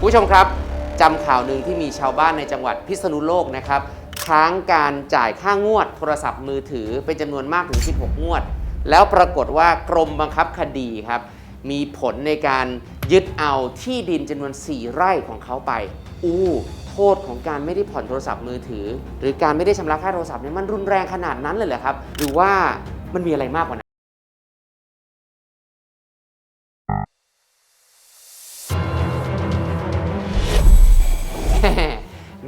ผู้ชมครับจำข่าวหนึ่งที่มีชาวบ้านในจังหวัดพิษณุโลกนะครับค้างการจ่ายค่างวดโทรศัพท์มือถือเป็นจำนวนมากถึง 16 งวด แล้วปรากฏว่ากรมบังคับคดีครับ มีผลในการยึดเอาที่ดินจำนวน 4 ไร่ของเขาไป อู้โทษของการไม่ได้ผ่อนโทรศัพท์มือถือ หรือการไม่ได้ชำระค่าโทรศัพท์เนี่ยมันรุนแรงขนาดนั้นเลยเหรอครับ หรือว่ามันมีอะไรมากกว่านั้น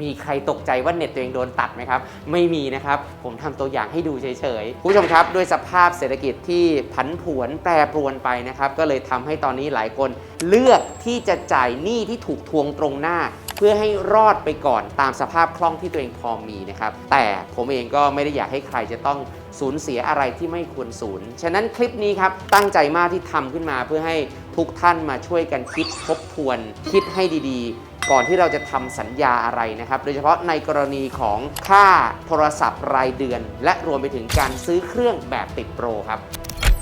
มีใครตกใจว่าเน็ตตัวเองโดนตัดไหมครับ ไม่มีนะครับ ผมทำตัวอย่างให้ดูเฉยๆผู้ชมครับ ด้วยสภาพเศรษฐกิจที่ผันผวนแปรปรวนไปนะครับ ก็เลยทำให้ตอนนี้หลายคนเลือกที่จะจ่ายหนี้ที่ถูกทวงตรงหน้า เพื่อให้รอดไปก่อนตามสภาพคล่องที่ตัวเองพอมีนะครับ แต่ผมเองก็ไม่ได้อยากให้ใครจะต้องสูญเสียอะไรที่ไม่ควรสูญ ฉะนั้นคลิปนี้ครับ ตั้งใจมากที่ทำขึ้นมาเพื่อให้ทุกท่านมาช่วยกันคิดทบทวน คิดให้ดีๆ ก่อนที่เราจะทำสัญญาอะไรนะครับ โดยเฉพาะในกรณีของค่าโทรศัพท์รายเดือน และรวมไปถึงการซื้อเครื่องแบบติดโปรครับ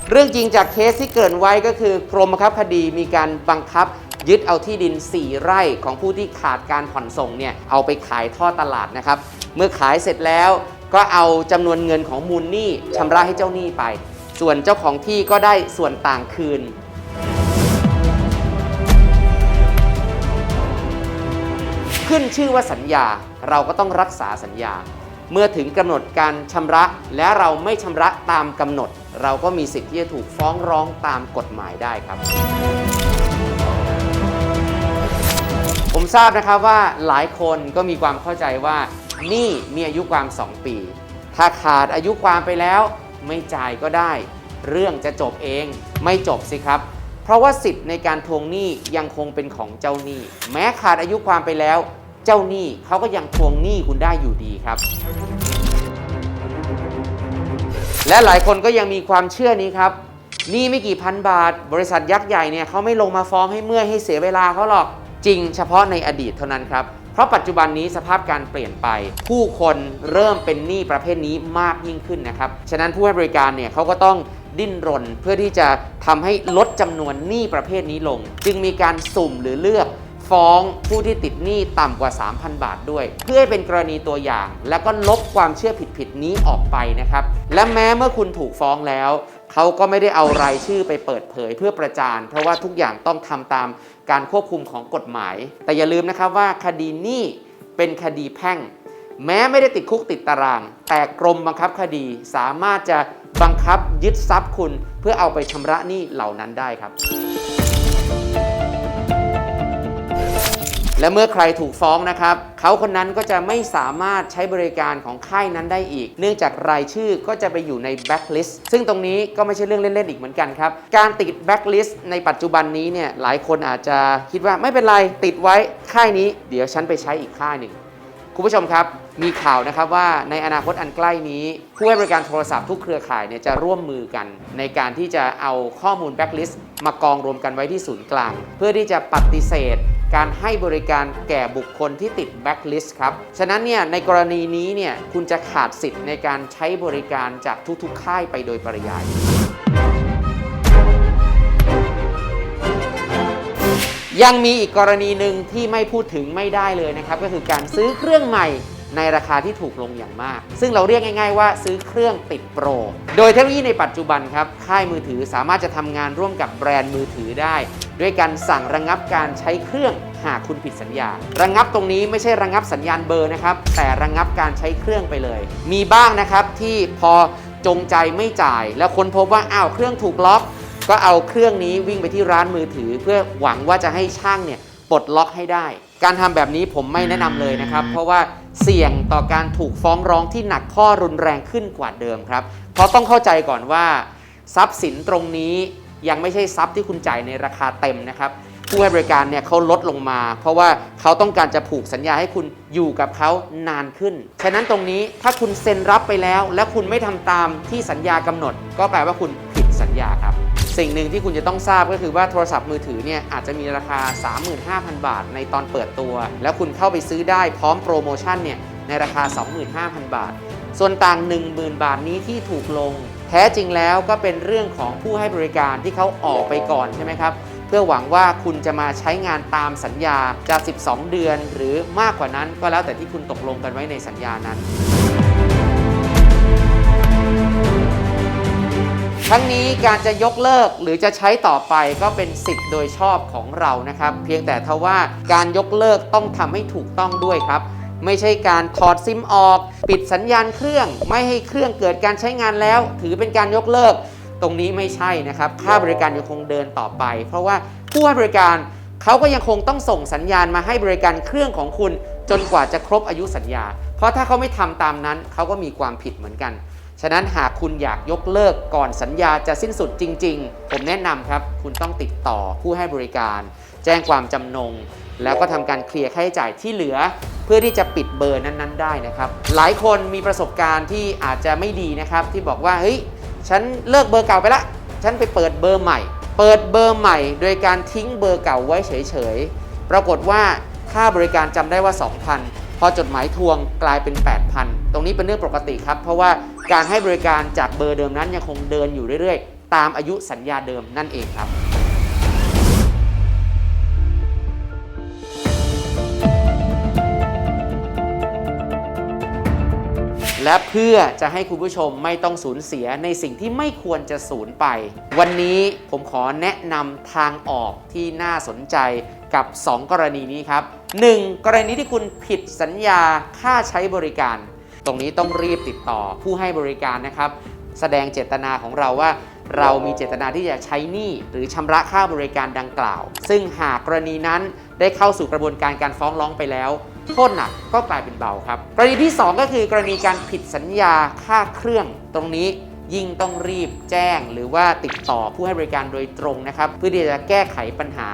เรื่องจริงจากเคสที่เกิดไว้ก็คือกรมบังคับคดีมีการบังคับยึดเอาที่ดิน 4 ไร่ของผู้ที่ขาดการผ่อนส่งเนี่ยเอาไปขายท่อตลาดนะครับ เมื่อขายเสร็จแล้วก็เอาจำนวนเงินของมูลหนี้ชำระให้เจ้าหนี้ไป ส่วนเจ้าของที่ก็ได้ส่วนต่างคืน ขึ้นชื่อว่าสัญญาเราก็ต้องรักษาสัญญา เมื่อถึงกำหนดการชำระและเราไม่ชำระตามกำหนด เราก็มีสิทธิ์ที่จะถูกฟ้องร้องตามกฎหมายได้ครับ ผมทราบนะครับว่าหลายคนก็มีความเข้าใจว่าหนี่มีอายุความ 2 ปี ถ้าขาดอายุความไปแล้ว ไม่จ่ายก็ได้ เรื่องจะจบเองไม่จบสิครับ เพราะว่าสิทธิ์ในการทวงหนี้ยังคงเป็นของเจ้าหนี้ แม้ขาดอายุความไปแล้ว เจ้าหนี้เขาก็ยังทวงหนี้คุณได้อยู่ดีครับ และหลายคนก็ยังมีความเชื่อนี้ครับหนี้ไม่กี่พันบาท บริษัทยักษ์ใหญ่เนี่ยเขาไม่ลงมาฟ้องให้เมื่อยให้เสียเวลาเขาหรอกจริงเฉพาะในอดีตเท่านั้นครับเพราะปัจจุบันนี้สภาพการเปลี่ยนไป ผู้คนเริ่มเป็นหนี้ประเภทนี้มากยิ่งขึ้นนะครับ ฉะนั้นผู้ให้บริการเนี่ยเขาก็ต้อง ดิ้นรน เพื่อที่จะทำให้ลดจำนวนหนี้ประเภทนี้ลง จึงมีการสุ่มหรือเลือกฟ้องผู้ที่ติดหนี้ต่ำกว่า 3,000 บาทด้วย เพื่อให้เป็นกรณีตัวอย่าง แล้วก็ลบความเชื่อผิดๆนี้ออกไปนะครับ และแม้เมื่อคุณถูกฟ้องแล้ว เขาก็ไม่ได้เอารายชื่อไปเปิดเผยเพื่อประจาน เพราะว่าทุกอย่างต้องทำตามการควบคุมของกฎหมาย แต่อย่าลืมนะครับว่าคดีหนี้เป็นคดีแพ่ง แม้ไม่ได้ติดคุกติดตาราง แต่กรมบังคับคดีสามารถจะ บังคับยึดทรัพย์คุณเพื่อเอาไปชำระหนี้เหล่านั้นได้ครับ และเมื่อใครถูกฟ้องนะครับ เขาคนนั้นก็จะไม่สามารถใช้บริการของค่ายนั้นได้อีก เนื่องจากรายชื่อก็จะไปอยู่ในแบ็ k ลิสต์ซึ่งตรงนี้ก็ไม่ใช่เรื่องเล่น ๆ อีกเหมือนกันครับ การติดแบ็ k ลิสต์ในปัจจุบันนี้เนี่ยหลายคนอาจจะคิดว่าไม่เป็นไรติดไว้ค่ายนี้ เดี๋ยวฉันไปใช้อีกค่ายหนึ่ง คุณผู้ชมครับ มีข่าวนะครับว่าในอนาคตอันใกล้นี้ ผู้ให้บริการโทรศัพท์ทุกเครือข่ายเนี่ยจะร่วมมือกัน ในการที่จะเอาข้อมูลแบ็ k ลิสต์มากองรวมกันไว้ที่ศูนย์กลาง เพื่อที่จะปฏิเสธ การให้บริการแก่บุคคลที่ติดแบ็ k ลิสต์ครับ ฉะนั้นเนี่ยในกรณีนี้เนี่ยคุณจะขาดสิทธิ์ในการใช้บริการจากทุกๆ ค่ายไปโดยปริยาย ยังมีอีกกรณีหนึ่งที่ไม่พูดถึงไม่ได้เลยนะครับ ก็คือการซื้อเครื่องใหม่ในราคาที่ถูกลงอย่างมาก ซึ่งเราเรียกง่ายๆว่าซื้อเครื่องติดโปร โดยเทคโนโลยีในปัจจุบันครับ ค่ายมือถือสามารถจะทำงานร่วมกับแบรนด์มือถือได้ ด้วยการสั่งระงับการใช้เครื่องหากคุณผิดสัญญา ระงับตรงนี้ไม่ใช่ระงับสัญญาณเบอร์นะครับ แต่ระงับการใช้เครื่องไปเลย มีบ้างนะครับที่พอจงใจไม่จ่าย แล้วค้นพบว่าอ้าวเครื่องถูกล็อก ก็เอาเครื่องนี้วิ่งไปที่ร้านมือถือ เพื่อหวังว่าจะให้ช่างเนี่ยปลดล็อกให้ได้ การทำแบบนี้ผมไม่แนะนำเลยนะครับ เพราะว่าเสี่ยงต่อการถูกฟ้องร้องที่หนักข้อรุนแรงขึ้นกว่าเดิมครับ เพราะต้องเข้าใจก่อนว่า ทรัพย์สินตรงนี้ยังไม่ใช่ทรัพย์ที่คุณจ่ายในราคาเต็มนะครับ ผู้ให้บริการเนี่ยเขาลดลงมา เพราะว่าเขาต้องการจะผูกสัญญาให้คุณอยู่กับเขานานขึ้น ฉะนั้นตรงนี้ถ้าคุณเซ็นรับไปแล้ว และคุณไม่ทำตามที่สัญญากำหนด ก็แปลว่าคุณผิดสัญญาครับ สิ่งหนึ่งที่คุณจะต้องทราบก็คือว่าโทรศัพท์มือถือเนี่ยอาจจะมีราคา 35,000 บาท ในตอนเปิดตัว แล้วคุณเข้าไปซื้อได้พร้อมโปรโมชั่นเนี่ยในราคา 25,000 บาท ส่วนต่าง 10,000 บาทนี้ที่ถูกลง แท้จริงแล้วก็เป็นเรื่องของผู้ให้บริการที่เขาออกไปก่อนใช่ไหมครับเพื่อหวังว่าคุณจะมาใช้งานตามสัญญาจะ 12 เดือน หรือมากกว่านั้นก็แล้วแต่ที่คุณตกลงกันไว้ในสัญญานั้น ทั้งนี้การจะยกเลิกหรือจะใช้ต่อไปก็เป็นสิทธิ์โดยชอบของเรานะครับ เพียงแต่ทว่าการยกเลิกต้องทำให้ถูกต้องด้วยครับ ไม่ใช่การถอดซิมออก ปิดสัญญาณเครื่อง ไม่ให้เครื่องเกิดการใช้งานแล้ว ถือเป็นการยกเลิก ตรงนี้ไม่ใช่นะครับ ค่าบริการยังคงเดินต่อไป เพราะว่าผู้ให้บริการเขาก็ยังคงต้องส่งสัญญาณมาให้บริการเครื่องของคุณ จนกว่าจะครบอายุสัญญา เพราะถ้าเขาไม่ทำตามนั้นเขาก็มีความผิดเหมือนกัน ฉะนั้นหากคุณอยากยกเลิกก่อนสัญญาจะสิ้นสุดจริง ๆ ผมแนะนำครับ คุณต้องติดต่อผู้ให้บริการ แจ้งความจำนง แล้วก็ทำการเคลียร์ค่าใช้จ่ายที่เหลือ เพื่อที่จะปิดเบอร์นั้น ๆ ได้นะครับ หลายคนมีประสบการณ์ที่อาจจะไม่ดีนะครับ ที่บอกว่าเฮ้ยฉันเลิกเบอร์เก่าไปละ ฉันไปเปิดเบอร์ใหม่ เปิดเบอร์ใหม่ โดยการทิ้งเบอร์เก่าไว้เฉยๆปรากฏว่าค่าบริการจำได้ว่า 2,000 พอจดหมายทวงกลายเป็น 8,000 ตรงนี้เป็นเรื่องปกติครับ เพราะว่าการให้บริการจากเบอร์เดิมนั้นยังคงเดินอยู่เรื่อยๆ ตามอายุสัญญาเดิมนั่นเองครับ และเพื่อจะให้คุณผู้ชมไม่ต้องสูญเสียในสิ่งที่ไม่ควรจะสูญไป วันนี้ผมขอแนะนำทางออกที่น่าสนใจกับ 2 กรณีนี้ครับ 1. กรณีที่คุณผิดสัญญาค่าใช้บริการ ตรงนี้ต้องรีบติดต่อผู้ให้บริการนะครับ แสดงเจตนาของเราว่าเรามีเจตนาที่จะใช้หนี้หรือชำระค่าบริการดังกล่าว ซึ่งหากกรณีนั้นได้เข้าสู่กระบวนการการฟ้องร้องไปแล้ว โทษหนักก็กลายเป็นเบาครับ กรณีที่ 2 ก็คือกรณีการผิดสัญญาค่าเครื่องตรงนี้ยิ่งต้องรีบแจ้งหรือว่าติดต่อผู้ให้บริการโดยตรงนะครับ เพื่อที่จะแก้ไขปัญหา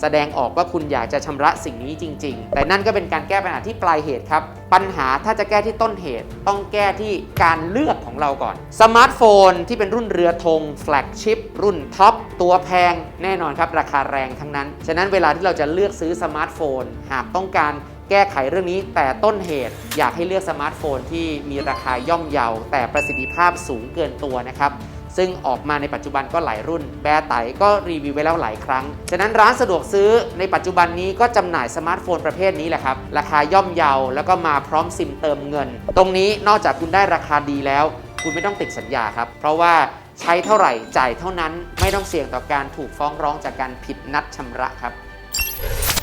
แสดงออกว่าคุณอยากจะชำระสิ่งนี้จริง ๆ แต่นั่นก็เป็นการแก้ปัญหาที่ปลายเหตุครับ ปัญหาถ้าจะแก้ที่ต้นเหตุ ต้องแก้ที่การเลือกของเราก่อน สมาร์ทโฟนที่เป็นรุ่นเรือธงแฟลกชิพรุ่นท็อปตัวแพงแน่นอนครับ ราคาแรงทั้งนั้น ฉะนั้นเวลาที่เราจะเลือกซื้อสมาร์ทโฟน หากต้องการ แก้ไขเรื่องนี้แต่ต้นเหตุอยากให้เลือกสมาร์ทโฟนที่มีราคาย่อมเยา แต่ประสิทธิภาพสูงเกินตัวนะครับซึ่งออกมาในปัจจุบันก็หลายรุ่น แบร์ไตก็รีวิวไว้แล้วหลายครั้ง ฉะนั้นร้านสะดวกซื้อในปัจจุบันนี้ก็จำหน่ายสมาร์ทโฟนประเภทนี้แหละครับ ราคาย่อมเยา แล้วก็มาพร้อมซิมเติมเงิน ตรงนี้นอกจากคุณได้ราคาดีแล้ว คุณไม่ต้องติดสัญญาครับ เพราะว่าใช้เท่าไหร่จ่ายเท่านั้นไม่ต้องเสี่ยงต่อการถูกฟ้องร้องจากการผิดนัดชำระครับ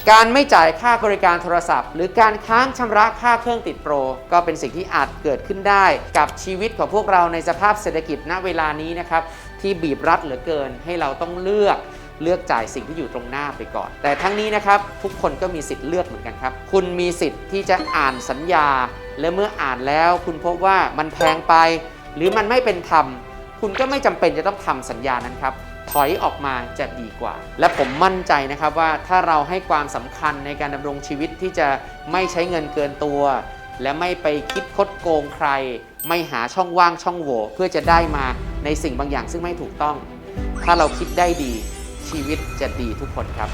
การไม่จ่ายค่าบริการโทรศัพท์ หรือการค้างชำระค่าเครื่องติดโปร ก็เป็นสิ่งที่อาจเกิดขึ้นได้กับชีวิตของพวกเราในสภาพเศรษฐกิจณเวลานี้นะครับที่บีบรัดเหลือเกินให้เราต้องเลือกเลือกจ่ายสิ่งที่อยู่ตรงหน้าไปก่อน แต่ทั้งนี้นะครับทุกคนก็มีสิทธิ์เลือกเหมือนกันครับ คุณมีสิทธิ์ที่จะอ่านสัญญา และเมื่ออ่านแล้วคุณพบว่ามันแพงไป หรือมันไม่เป็นธรรมคุณก็ไม่จำเป็นจะต้องทำสัญญานั้นครับ ถอยออกมาจะดีกว่า และผมมั่นใจนะครับว่าถ้าเราให้ความสำคัญในการดำรงชีวิตที่จะไม่ใช้เงินเกินตัว และไม่ไปคิดคดโกงใคร ไม่หาช่องว่างช่องโหว่เพื่อจะได้มาในสิ่งบางอย่างซึ่งไม่ถูกต้อง ถ้าเราคิดได้ดีชีวิตจะดีทุกคนครับ